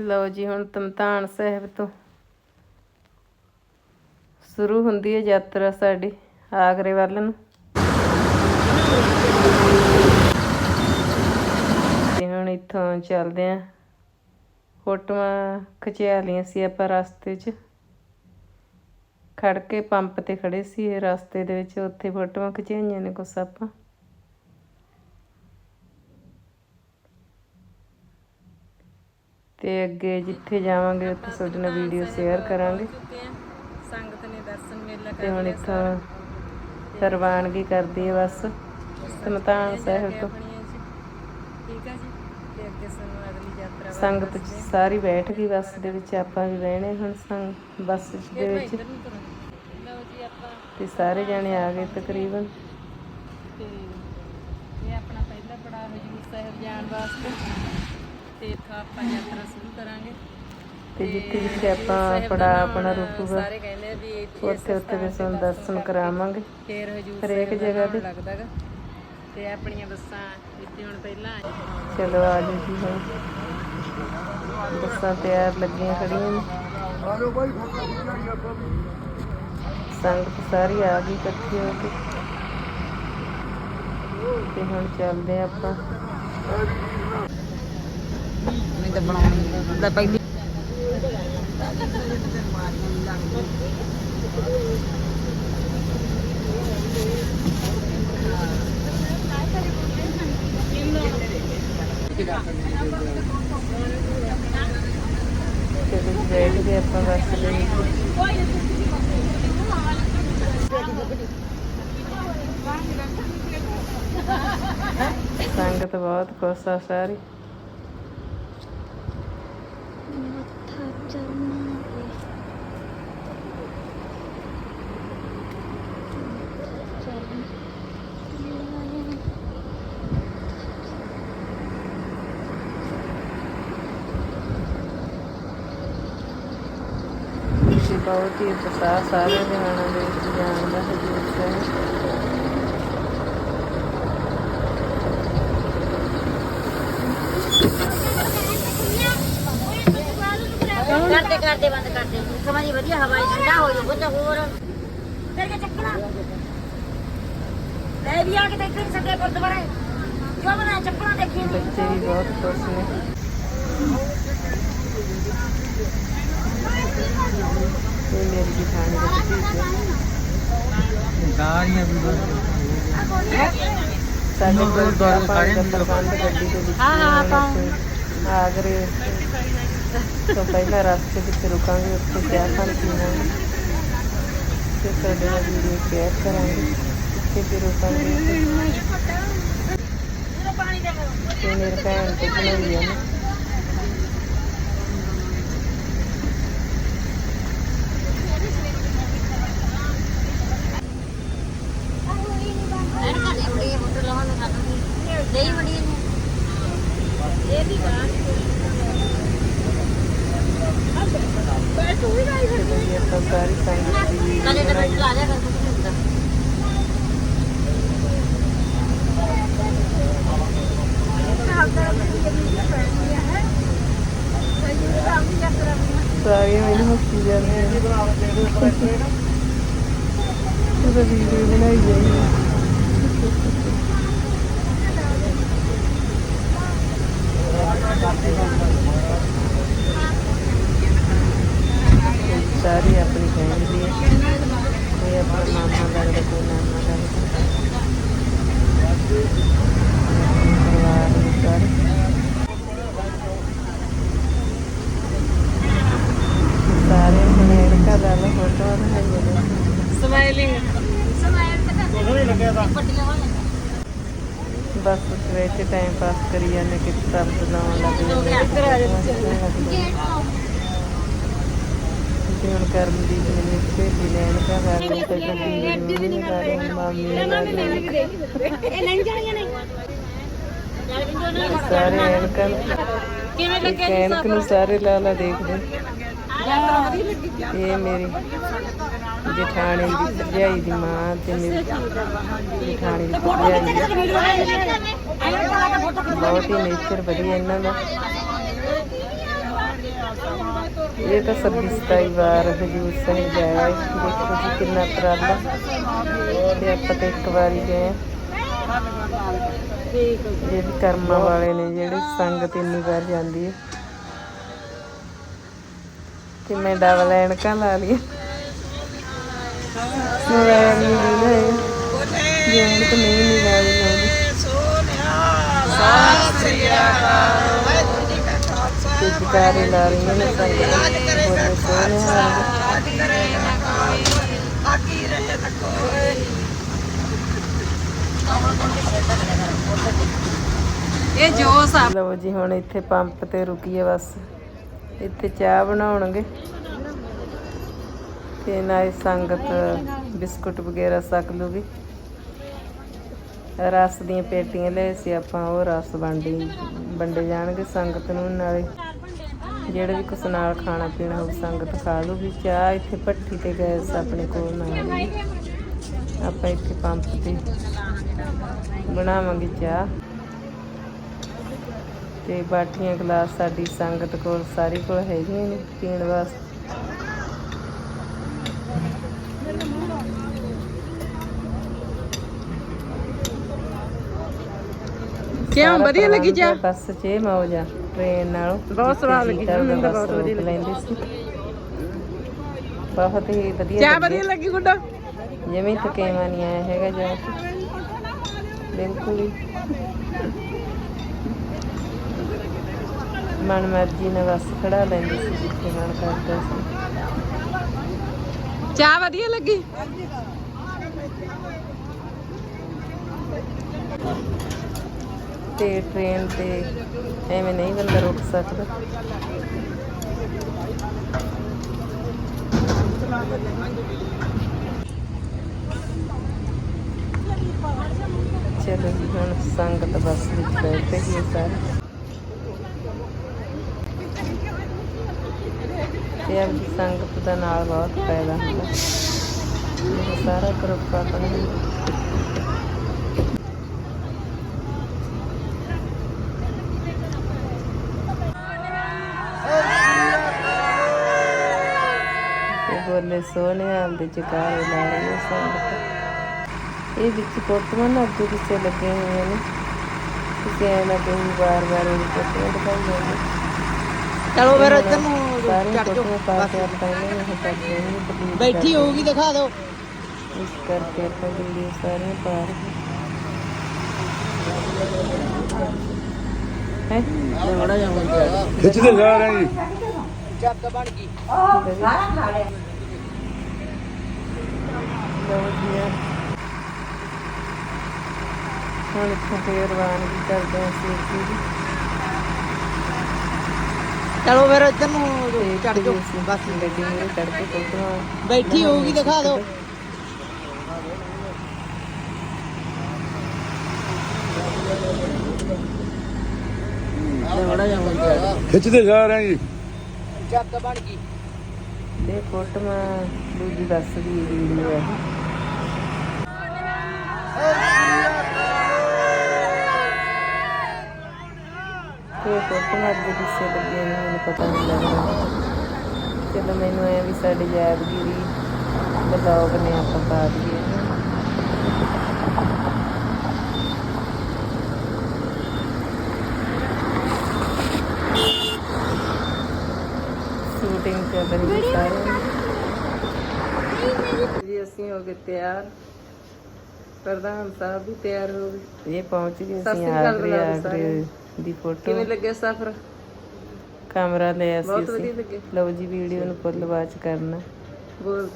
ਲਓ ਜੀ, ਹੁਣ ਤਮਤਾਨ ਸਾਹਿਬ ਤੋਂ ਸ਼ੁਰੂ ਹੁੰਦੀ ਹੈ ਯਾਤਰਾ ਸਾਡੀ ਆਗਰੇ ਵੱਲ ਨੂੰ। ਤੇ ਹੁਣ ਇੱਥੋਂ ਚੱਲਦੇ ਆਂ ਫੋਟੋਆਂ ਖਿਚਾ ਲਈਆਂ ਸੀ ਆਪਾਂ ਰਸਤੇ 'ਚ। ਖੜ ਕੇ ਪੰਪ ਤੇ ਖੜੇ ਸੀ ਇਹ ਰਸਤੇ ਦੇ ਵਿੱਚ, ਉੱਥੇ ਫੋਟੋਆਂ ਖਿਚਾਈਆਂ ਨੇ ਕੁਛ ਆਪਾਂ। ਤੇ ਅੱਗੇ ਜਿੱਥੇ ਜਾਵਾਂਗੇ ਉੱਥੇ ਤੁਹਾਡੇ ਨਾਲ ਵੀਡੀਓ ਸ਼ੇਅਰ ਕਰਾਂਗੇ। ਸੰਗਤ ਨੇ ਦਰਸ਼ਨ ਮੇਲਾ ਤੇ ਹੁਣ ਇੱਥੋਂ ਪ੍ਰਵਾਨਗੀ ਕਰਦੀ ਹੈ ਬਸ। ਤਨਤਾਨ ਸਾਹਿਬ ਤੋਂ। ਠੀਕ ਹੈ ਜੀ? ਤੇ ਅੱਗੇ ਸਾਨੂੰ ਅਗਲੀ ਯਾਤਰਾ ਸੰਗਤ 'ਚ ਸਾਰੀ ਬੈਠ ਗਈ ਬੱਸ ਦੇ ਵਿੱਚ ਆਪਾਂ ਵੀ ਬਹਿਣੇ ਹੁਣ ਸੰਗ ਬੱਸ ਦੇ ਵਿੱਚ। ਕਰੋ ਤੇ ਸਾਰੇ ਜਾਣੇ ਆ ਗਏ ਤਕਰੀਬਨ। ਤੇ ਇਹ ਆਪਣਾ ਪਹਿਲਾ ਪੜਾਅ ਹਜੂਰ ਸਾਹਿਬ ਜਾਣ ਵਾਸਤੇ। ਤੇ ਇੱਥੋਂ ਆਪਾਂ ਯਾਤਰਾ ਸ਼ੁਰੂ ਕਰਾਂਗੇ। ਤੇ ਜਿੱਥੇ ਜਿੱਥੇ ਆਪਾਂ ਪੜਾ ਆਪਣਾ ਰੁਕੂਗਾ ਸਾਰੇ ਕਹਿੰਦੇ ਵੀ ਇੱਥੇ ਉੱਥੇ ਉੱਥੇ ਦੇ ਸਾਨੂੰ ਦਰਸ਼ਨ ਕਰਾਵਾਂਗੇ। ਫੇਰ ਹਜੂਰ ਹਰੇਕ ਜਗ੍ਹਾ ਤੇ। ਲੱਗਦਾ ਗਾ ਤੇ ਆਪਣੀਆਂ ਬੱਸਾਂ ਇੱਥੇ ਹੁਣ ਪਹਿਲਾਂ। ਚਲੋ ਆ ਜੀ ਹੁਣ। ਬੱਸਾਂ ਤਿਆਰ ਲੱਗੀਆਂ ਖੜੀਆਂ ਨੇ। ਸੰਗਤ ਸਾਰੀ ਆ ਗਈ ਇਕੱਠੀ ਹੋ ਕੇ। ਤੇ ਹੁਣ ਚੱਲਦੇ ਆਪਾਂ। ਤਾਂ ਬਣਾਉਣ ਦਾ ਪਹਿਲੀ ਚਲੋ ਆਪਾਂ ਬੱਸ ਦੇ ਸੰਗਤ ਬਹੁਤ ਖੁਸ਼ ਆ ਸਾਰੀ। ਜੀ ਬਹੁਤ ਹੀ ਉਤਸ਼ਾਹ ਸਾਰੇ ਜਹਾਨਾਂ ਦੇ ਵਿੱਚ ਜਾਣ ਦਾ ਹਜੂਰ ਕਰਦੇ ਕਰਦੇ ਬੰਦ ਕਰਦੇ। ਸਮਾਂ ਵਧੀਆ ਹਵਾ ਚ ਠੰਡਾ ਹੋ ਜਾਊਗਾ ਤਾਂ ਹੋਰ। ਫਿਰ ਕੇ ਚੱਕਣਾ ਲੈ ਵੀ ਆ ਕੇ ਦੇਖੇ ਸੱਦੇ ਗੁਰਦੁਆਰੇ। ਜੋ ਬਣਾ ਚੱਪਣਾ ਦੇਖੀ ਨੀ। ਬੱਚੇ ਵੀ ਬਹੁਤ ਖੁਸ਼ ਨੇ। ਇਹ ਮੇਰੀ ਜਠਾਣੀ ਦਾ ਭਤੀਜਾ ਸਾਡੇ ਕੋਲ ਚਾਹ ਪਾਣੀ ਦਾ ਪ੍ਰਬੰਧ ਗੱਡੀ ਦੇ ਵਿੱਚ ਹਾਂ ਹਾਂ ਆਗਰੇ। ਤੋਂ ਪਹਿਲਾਂ ਰਸਤੇ ਵਿੱਚ ਰੁਕਾਂਗੇ ਉੱਥੇ ਚਾਹ ਪਾਣੀ ਪੀਵਾਂਗੇ ਤੇ ਤੁਹਾਡੇ ਨਾਲ ਵੀਡੀਓ ਸ਼ੇਅਰ ਕਰਾਂਗੇ ਉੱਥੇ ਵੀ ਰੁਕਾਂਗੇ ਤੇ ਮੇਰੇ ਭੈਣ ਤੇ ਬਣਾਈ ਆ ਐਨ ਕਾਲੇ ਬੜੀ ਮੋਟਰ ਲਾਉਣ ਨੂੰ ਖਾਣੀ ਦੇਈ ਬੜੀ ਨੇ ਇਹ ਵੀ ਬਾਤ ਬੈਠੂ ਵੀ ਗਾਈ ਫਿਰ ਚਲੋ ਜੀ ਆਪਾਂ ਸਾਰੀ ਸੰਗਤ ਦੀ ਡੱਬੇ ਬਣਾਈ ਚ ਲਾ ਲਿਆ ਕਰ ਕੁਝ ਨਹੀਂ ਹੁੰਦਾ। ਸਾਰੀਆਂ ਮੈਨੂੰ ਹੱਸੀ ਜਾਂਦੀਆਂ। ਨੇ ਉਹਦਾ ਵੀਡੀਓ ਬਣਾਈ ਜਾਈ ਸਾਰੀ ਆਪਣੀ ਫੈਮਿਲੀ ਹੈ। ਕੋਈ ਆਪਣਾ ਮਾਮਾ ਲੱਗਦਾ ਕੋਈ ਨਾਨਾ ਪਰਿਵਾਰ ਨੂੰ ਸਾਰੇ ਸਾਰੇ ਦਾ ਲਾ ਫੋਟੋ ਨੇ ਸਮਾਈਲਿੰਗ ਬਸ ਵਿੱਚ ਟਾਈਮ ਪਾਸ ਕਰੀ ਜਾਂਦੇ ਕਿ ਸਭ ਬਣਾਉਣ ਲੱਗ ਜਾਂਦੇ। ਜਾ ਤੇ ਹੁਣ ਕਰਮਦੀਪ ਨੇ ਮੇਰੇ ਸਹੇਲੀ ਨੇ ਐਨਕਾਂ ਕਰ ਲਈ ਤੇ ਗੱਡੀ ਨੂੰ ਕਰ ਲਈ ਮਾਮੀ ਨੇ ਕਰ ਲਈ ਇਹ ਨਹੀਂ ਜਾਣੀਆਂ ਨੇ ਯਾਰ ਬਿੰਦੂ ਨਾ। ਸਾਰੇ ਐਨਕਾਂ ਨੂੰ ਕਿਵੇਂ ਇੱਕ ਐਨਕ ਨੂੰ ਸਾਰੇ ਲਾ ਲਾ ਦੇਖਦੇ। ਇਹ ਮੇਰੀ ਜਠਾਣੀ ਦੀ ਭਰਜਾਈ ਦੀ ਮਾਂ ਤੇ ਮੇਰੀ ਜਠਾਣੀ ਦੀ ਭਰਜਾਈ ਦੀ ਬਹੁਤ ਹੀ ਨੇਚਰ ਵਧੀਆ ਇਹਨਾਂ ਦਾ। ਇਹ ਤਾਂ 26 27 ਵਾਰ ਹਜੂਰ ਸਾਹਿਬ ਜਾਇਆ ਦੇਖੋ ਜੀ ਕਿੰਨਾ ਪ੍ਰਾਲਾ ਤੇ ਆਪਾਂ ਤੇ ਇੱਕ ਵਾਰੀ ਗਏ ਹਾਂ। ਕਰਮਾਂ ਵਾਲੇ ਨੇ ਜਿਹੜੇ ਸੰਗਤ ਇੰਨੀ ਵਾਰ ਜਾਂਦੀ ਹੈ। ਤੇ ਮੈਂ ਡਬਲ ਐਨਕਾਂ ਲਾ ਲਈ ਮੋਬਾਈਲ ਨਹੀਂ ਦਿੰਦਾ ਜੇ ਐਨਕ ਨਹੀਂ ਨਹੀਂ ਲਾ ਲਈ ਤੇ ਜਕਾਰੇ ਲਾ ਰਹੀਆਂ ਨੇ ਸੰਗਤ ਬੋਲੇ ਸੋਹਣੇ ਹਾਲ ਇਹ ਜੋਸ ਆ ਲਓ ਜੀ ਹੁਣ ਇੱਥੇ ਪੰਪ ਤੇ ਰੁਕੀਏ ਬਸ। ਇੱਥੇ ਚਾਹ ਬਣਾਉਣਗੇ। ਤੇ ਨਾਲ ਸੰਗਤ ਬਿਸਕੁਟ ਵਗੈਰਾ ਛਕ ਲੂਗੀ। ਰਸ ਦੀਆਂ ਪੇਟੀਆਂ ਲੈ ਸੀ ਆਪਾਂ ਉਹ ਰਸ ਵੰਡੀ ਵੰਡੇ ਜਾਣਗੇ ਸੰਗਤ ਨੂੰ ਨਾਲੇ। ਜਿਹੜੇ ਵੀ ਕੁਛ ਨਾਲ ਖਾਣਾ ਪੀਣਾ ਉਹ ਸੰਗਤ ਖਾ ਲੂਗੀ। ਚਾਹ ਇੱਥੇ ਭੱਠੀ ਤੇ ਗੈਸ ਆਪਣੇ ਕੋਲ ਨਾਲ ਹੀ। ਆਪਾਂ ਇੱਥੇ ਪੰਪ ਤੇ ਬਣਾਵਾਂਗੇ ਚਾਹ। ਤੇ ਬਾਟੀਆਂ ਗਲਾਸ ਸਾਡੀ ਸੰਗਤ ਕੋਲ ਸਾਰੀ ਕੋਲ ਹੈਗੀਆਂ ਨੇ ਪੀਣ ਵਾਸਤੇ। ਕਿਉਂ? ਵਧੀਆ ਲੱਗੀ ਚਾਹ? ਬੱਸ 'ਚ ਮੌਜ ਟ੍ਰੇਨ ਨਾਲੋਂ ਬਹੁਤ ਸਵਾਦ ਲੱਗੀ, ਮੈਨੂੰ ਤਾਂ ਬਹੁਤ ਵਧੀਆ ਲੈਂਦੇ ਸੀ। ਬਹੁਤ ਹੀ ਵਧੀਆ ਚਾਹ। ਵਧੀਆ ਲੱਗੀ ਗੁੱਡਾ? ਜਿਵੇਂ ਥਕੇਵਾ ਨਹੀਂ ਆਇਆ ਹੈਗਾ ਜਾ। ਬਿਲਕੁਲ ਹੀ। ਮਨ ਮਰਜ਼ੀ ਨਾਲ ਬਸ ਖੜਾ ਲੈਂਦੇ ਸੀ ਜਿੱਥੇ ਮਨ ਕਰਦਾ ਸੀ। ਚਾਹ ਵਧੀਆ ਲੱਗੀ? ਤੇ ਟ੍ਰੇਨ ਤੇ ਐਵੇਂ ਨਹੀਂ ਬੰਦਾ ਰੁਕ ਸਕਦਾ। ਚਲੋ ਜੀ, ਹੁਣ ਸੰਗਤ ਬੱਸ ਵਿੱਚ ਬੈਠ ਗਈ ਹੈ ਸਾਰੇ। ਤੇ ਆਪ ਸੰਗਤ ਦਾ ਨਾਲ ਬਹੁਤ ਫਾਇਦਾ ਹੁੰਦਾ। ਸਾਰਾ ਗਰੁੱਪ ਆਪਣਾ ਆਪਦੇ ਚਕਾਰੇ ਲਾ ਰਹੀ ਹੈ ਸੰਗਤ ਇਹ ਵਿੱਚ ਫੋਟੋਆਂ ਨਾ ਅੱਗੇ ਪਿੱਛੇ ਲੱਗੇ ਹੋਏ ਨੇ। ਕਿਸੇ ਐ ਨਾ ਕੋਈ ਵਾਰ ਵਾਰ ਇਹ ਫੋਟੋਆਂ ਦਿਖਾਈ ਜਾਂਦੀ ਚਲੋ ਫਿਰ ਇੱਧਰ ਨੂੰ ਚੜ ਜਾਓ। ਫੋਟੋਆਂ ਪਾ ਕੇ ਆਪਾਂ ਇਹਨਾਂ ਨੂੰ ਹਟਾਉਂਦੇ ਹਾਂ ਬੈਠੀ ਹੋਊਗੀ ਦਿਖਾ ਦਿਓ। ਇਸ ਕਰਕੇ ਆਪਾਂ ਵੀਡੀਓ ਸਾਰੀਆਂ ਪਾ ਰਹੇ ਹੈ। ਖਿੱਚਦੇ ਜਾ ਰਹੇ। ਜੀ ਚੱਕ ਬਣ ਗਈ ਲਓ ਜੀ ਹੁਣ ਇੱਥੋਂ ਫੇਰ ਰਵਾਨਗੀ ਕਰਦੇ ਹਾਂ ਅਸੀਂ ਅੱਗੇ ਦੀ ਚਲੋ ਫਿਰ ਇੱਧਰ ਨੂੰ ਤੇ ਚੜ ਜਾਓ। ਅਸੀਂ ਬਸ ਗੱਡੀ ਮੂਹਰੇ ਚੜ੍ਹ ਕੇ ਫੋਟੋਆਂ ਬੈਠੀ ਹੋਊਗੀ ਦਿਖਾ ਦਿਓ। ਬੜਾ ਜਾਵਾਂਗੇ ਖਿੱਚਦੇ ਜਾ ਰਹੇ ਜੀ। ਚੱਕ ਬਣ ਗਈ। ਇਹ ਫੋਟੋਆਂ ਦੂਜੀ ਦੱਸਦੀ ਵੀਡੀਓ ਹੈ। ਇਹ ਫੋਟੋਆਂ ਅੱਗੇ ਪਿੱਛੇ ਲੱਗੀਆਂ ਨੇ ਮੈਨੂੰ ਪਤਾ ਨਹੀਂ ਲੱਗਦਾ ਚਲੋ ਮੈਨੂੰ ਐ ਵੀ ਸਾਡੀ ਯਾਦਗਿਰੀ ਬਲੌਗ ਨੇ ਆਪਾਂ ਪਾ ਦਈਏ। ਸ਼ੂਟਿੰਗ ਚੱਲ ਰਹੀ ਦੀ। ਜੀ ਅਸੀਂ ਹੋ ਗਏ ਤਿਆਰ। ਪ੍ਰਧਾਨ ਸਾਹਿਬ ਵੀ ਤਿਆਰ ਹੋ ਗਏ। ਇਹ ਪਹੁੰਚ ਗਏ ਸਤਿ ਅਸੀਂ ਸ਼੍ਰੀ ਅਕਾਲ ਆਗਰੇ ਬੁਲਾ ਦਿਓ ਆਗਰੇ ਸਾਰਿਆਂ ਦੀ ਫੋਟੋ ਕਿਵੇਂ ਲੱਗਿਆ ਸਫ਼ਰ? ਕੈਮਰਾ ਲਿਆ ਸੀ ਬਹੁਤ ਵਧੀਆ ਅਸੀਂ ਲੱਗੇ ਲਓ ਜੀ ਵੀਡੀਓ ਨੂੰ ਫੁੱਲ ਵਾਚ ਕਰਨਾ। ਬੋਲ